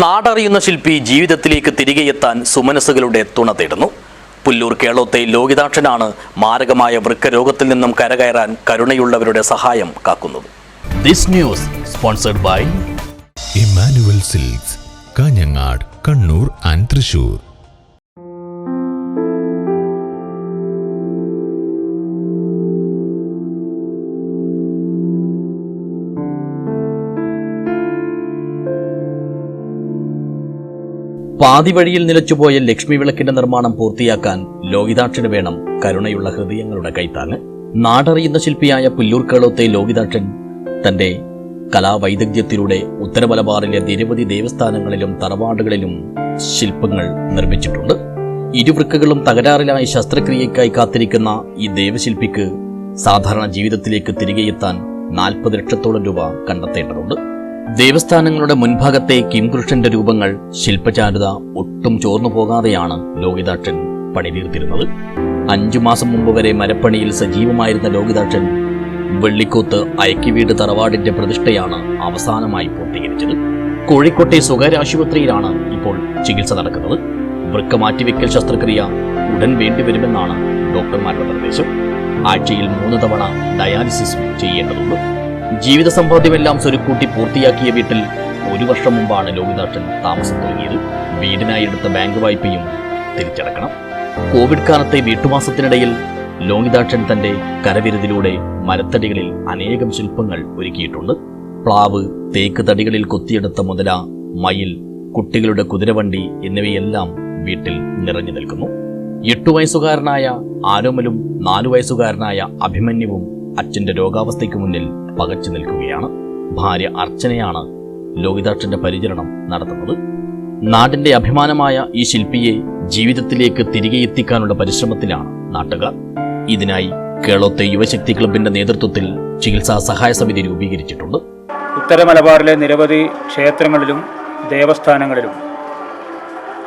നാടറിയുന്ന ശില്പി ജീവിതത്തിലേക്ക് തിരികെ എത്താൻ സുമനസ്സുകളുടെ തുണ തേടുന്നു. പുല്ലൂർ കേളോത്തെ ലോകിതാക്ഷനാണ് മാരകമായ വൃക്കരോഗത്തിൽ നിന്നും കരകയറാൻ കരുണയുള്ളവരുടെ സഹായം കാക്കുന്നത്. This news sponsored by Immanuel Silks Kanhangad Kannur and Thrissur പാതി വഴിയിൽ നിലച്ചുപോയ ലക്ഷ്മി വിളക്കിന്റെ നിർമ്മാണം പൂർത്തിയാക്കാൻ ലോകിതാക്ഷന് വേണം കരുണയുള്ള ഹൃദയങ്ങളുടെ കൈത്താങ്ങ്. നാടറിയുന്ന ശില്പിയായ പുല്ലൂർ കേളോത്തെ ലോകിതാക്ഷൻ തന്റെ കലാവൈദഗ്ധ്യത്തിലൂടെ ഉത്തരമലബാറിലെ നിരവധി ദേവസ്ഥാനങ്ങളിലും തറവാടുകളിലും ശില്പങ്ങൾ നിർമ്മിച്ചിട്ടുണ്ട്. ഇരുവൃക്കകളും തകരാറിലായി ശസ്ത്രക്രിയയ്ക്കായി കാത്തിരിക്കുന്ന ഈ ദേവശില്പിക്ക് സാധാരണ ജീവിതത്തിലേക്ക് തിരികെയെത്താൻ നാൽപ്പത് ലക്ഷത്തോളം രൂപ കണ്ടെത്തേണ്ടതുണ്ട്. ദേവസ്ഥാനങ്ങളുടെ മുൻഭാഗത്തെ കിംകൃഷ്ണന്റെ രൂപങ്ങൾ ശില്പചാരുത ഒട്ടും ചോർന്നു പോകാതെയാണ് ലോകിതാക്ഷൻ പണിതീർത്തിരുന്നത് അഞ്ചു മാസം മുമ്പ് വരെ മരപ്പണിയിൽ സജീവമായിരുന്ന ലോകിതാക്ഷൻ വെള്ളിക്കോത്ത് അയക്കിവീട് തറവാടിന്റെ പ്രതിഷ്ഠയാണ് അവസാനമായി പൂർത്തീകരിച്ചത്. കോഴിക്കോട്ടെ സ്വകാര്യ ആശുപത്രിയിലാണ് ഇപ്പോൾ ചികിത്സ നടക്കുന്നത്. വൃക്ക മാറ്റിവെക്കൽ ശസ്ത്രക്രിയ ഉടൻ വേണ്ടിവരുമെന്നാണ് ഡോക്ടർമാരുടെ നിർദ്ദേശം. ആഴ്ചയിൽ മൂന്ന് തവണ ഡയാലിസിസ് ചെയ്യേണ്ടതുണ്ട്. ജീവിത സമ്പാദ്യമെല്ലാം സ്വരുക്കൂട്ടി പൂർത്തിയാക്കിയ വീട്ടിൽ ഒരു വർഷം മുമ്പാണ് ലോകിനാഥൻ താമസം തുടങ്ങിയത്. വീടിനായി എടുത്ത ബാങ്ക് വായ്പയും തിരിച്ചടക്കണം. കോവിഡ് കാലത്തെ വീട്ടുമാസത്തിനിടയിൽ ലോകിതാക്ഷൻ തന്റെ കരവിരുതിലൂടെ മരത്തടികളിൽ അനേകം ശില്പങ്ങൾ ഒരുക്കിയിട്ടുണ്ട്. പ്ലാവ് തേക്ക് തടികളിൽ കൊത്തിയെടുത്ത മുതല മയിൽ കുട്ടികളുടെ കുതിരവണ്ടി എന്നിവയെല്ലാം വീട്ടിൽ നിറഞ്ഞു നിൽക്കുന്നു. എട്ടു വയസ്സുകാരനായ ആരോമലും നാലു വയസ്സുകാരനായ അഭിമന്യുവും അച്ഛന്റെ രോഗാവസ്ഥയ്ക്ക് മുന്നിൽ പകച്ചു നിൽക്കുകയാണ്. ഭാര്യ അർച്ചനയാണ് ലോകിതാക്ഷന്റെ പരിചരണം നടത്തുന്നത്. നാടിന്റെ അഭിമാനമായ ഈ ശില്പിയെ ജീവിതത്തിലേക്ക് തിരികെ എത്തിക്കാനുള്ള പരിശ്രമത്തിലാണ് നാട്ടുകാർ. ഇതിനായി കേളോത്തെ യുവശക്തി ക്ലബിന്റെ നേതൃത്വത്തിൽ ചികിത്സാ സഹായ സമിതി രൂപീകരിച്ചിട്ടുണ്ട്. ഉത്തര മലബാറിലെ നിരവധി ക്ഷേത്രങ്ങളിലും ദേവസ്ഥാനങ്ങളിലും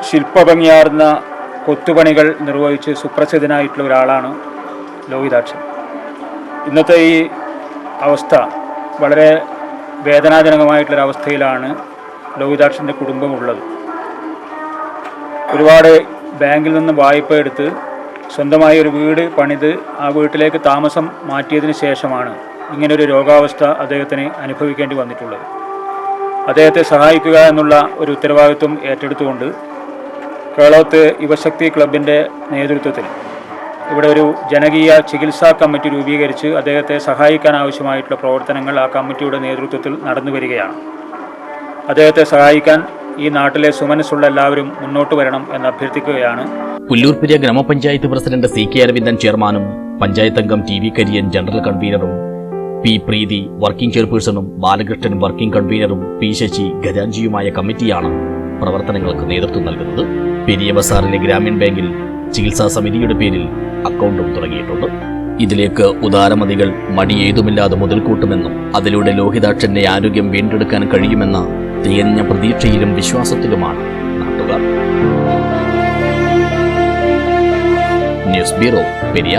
ശില്പഭംഗിയാർന്ന കൊത്തുപണികൾ നിർവഹിച്ച് സുപ്രസിദ്ധനായിട്ടുള്ള ഒരാളാണ് ലോഹിതാക്ഷൻ ഇന്നത്തെ ഈ അവസ്ഥ വളരെ വേദനാജനകമായിട്ടുള്ളൊരവസ്ഥയിലാണ് ലോഹിതാക്ഷന്റെ കുടുംബമുള്ളത്. ഒരുപാട് ബാങ്കിൽ നിന്ന് വായ്പ എടുത്ത് സ്വന്തമായി ഒരു വീട് പണിത് ആ വീട്ടിലേക്ക് താമസം മാറ്റിയതിന് ശേഷമാണ് ഇങ്ങനൊരു രോഗാവസ്ഥ അദ്ദേഹത്തിന് അനുഭവിക്കേണ്ടി വന്നിട്ടുള്ളത്. അദ്ദേഹത്തെ സഹായിക്കുക എന്നുള്ള ഒരു ഉത്തരവാദിത്വം ഏറ്റെടുത്തുകൊണ്ട് കേളോത്ത് യുവശക്തി ക്ലബിന്റെ നേതൃത്വത്തിൽ ഇവിടെ ഒരു ജനകീയ ചികിത്സാ കമ്മിറ്റി രൂപീകരിച്ച് അദ്ദേഹത്തെ സഹായിക്കാൻ ആവശ്യമായിട്ടുള്ള പ്രവർത്തനങ്ങൾ ആ കമ്മിറ്റിയുടെ നേതൃത്വത്തിൽ നടന്നു വരികയാണ്. അദ്ദേഹത്തെ സഹായിക്കാൻ ഈ നാട്ടിലെ സുമനസ്സുള്ള എല്ലാവരും മുന്നോട്ട് വരണം എന്ന് അഭ്യർത്ഥിക്കുകയാണ്. പുല്ലൂർപുര ഗ്രാമപഞ്ചായത്ത് പ്രസിഡന്റ് സി കെ അരവിന്ദൻ ചെയർമാനും പഞ്ചായത്ത് അംഗം ടി വി കരിയൻ ജനറൽ കൺവീനറും പി പ്രീതി വർക്കിംഗ് ചെയർപേഴ്സണും ബാലകൃഷ്ണൻ വർക്കിംഗ് കൺവീനറും പി ശശി ഖജാൻജിയുമായ കമ്മിറ്റിയാണ് പ്രവർത്തനങ്ങൾക്ക് നേതൃത്വം നൽകുന്നത്. പെരിയ ബസാറിലെ ഗ്രാമീൺ ബാങ്കിൽ ചികിത്സാ സമിതിയുടെ പേരിൽ അക്കൗണ്ടും തുടങ്ങിയിട്ടുണ്ട്. ഇതിലേക്ക് ഉദാരമതികൾ മടിയേതുമില്ലാതെ മുതൽക്കൂട്ടുമെന്നും അതിലൂടെ ലോഹിതാക്ഷന്റെ ആരോഗ്യം വീണ്ടെടുക്കാൻ കഴിയുമെന്ന തികഞ്ഞ പ്രതീക്ഷയിലും വിശ്വാസത്തിലുമാണ് നാട്ടുകാർ. News bureau Periya.